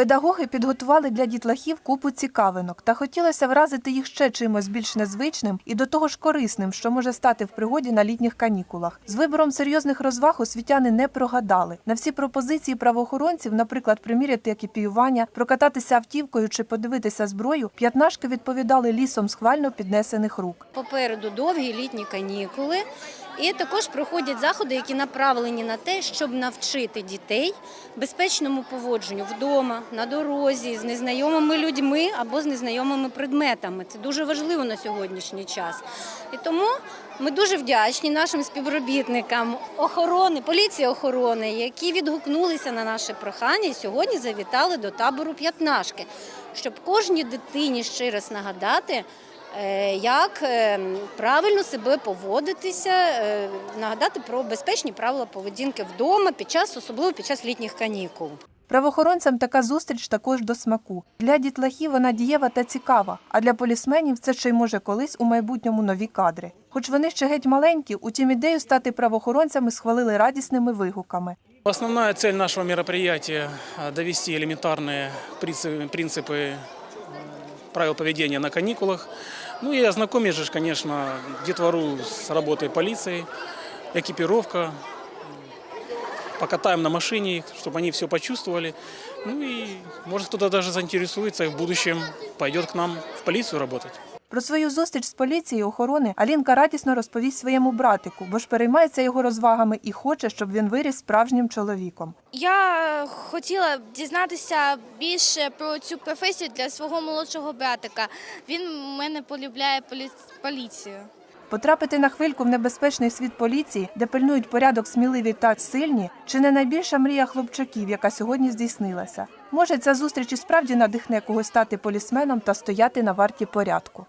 Педагоги підготували для дітлахів купу цікавинок та хотілося вразити їх ще чимось більш незвичним і до того ж корисним, що може стати в пригоді на літніх канікулах. З вибором серйозних розваг освітяни не прогадали. На всі пропозиції правоохоронців, наприклад, приміряти екіпіювання, прокататися автівкою чи подивитися зброю, п'ятнашки відповідали лісом схвально піднесених рук. Попереду довгі літні канікули. І також проходять заходи, які направлені на те, щоб навчити дітей безпечному поводженню вдома, на дорозі, з незнайомими людьми або з незнайомими предметами. Це дуже важливо на сьогоднішній час. І тому ми дуже вдячні нашим співробітникам охорони, поліції охорони, які відгукнулися на наше прохання і сьогодні завітали до табору п'ятнашки, щоб кожній дитині ще раз нагадати. Е, як е, правильно себе поводитися, е, нагадати про безпечні правила поведінки вдома під час, особливо під час літніх канікул. Правоохоронцям така зустріч також до смаку. Для дітлахів вона дієва та цікава, а для полісменів це ще й може колись у майбутньому нові кадри. Хоч вони ще геть маленькі, утім ідею стати правоохоронцями схвалили радісними вигуками. Основная цель нашего мероприятия – довести элементарные принципы, принципы э, правил поведения на каникулах. Ну и ознакомить же, конечно, детвору с работой полиции, экипировка. Покатаем на машине, чтобы они все почувствовали. Ну и может кто-то даже заинтересуется и в будущем пойдет к нам в полицию работать. Про свою зустріч з поліцією охорони Алінка радісно розповість своєму братику, бо ж переймається його розвагами і хоче, щоб він виріс справжнім чоловіком. Я хотіла дізнатися більше про цю професію для свого молодшого братика. Він мене полюбляє полі- поліцію. Потрапити на хвильку в небезпечний світ поліції, де пильнують порядок сміливі та сильні, чи не найбільша мрія хлопчаків, яка сьогодні здійснилася. Може, ця зустріч і справді надихне когось стати полісменом та стояти на варті порядку.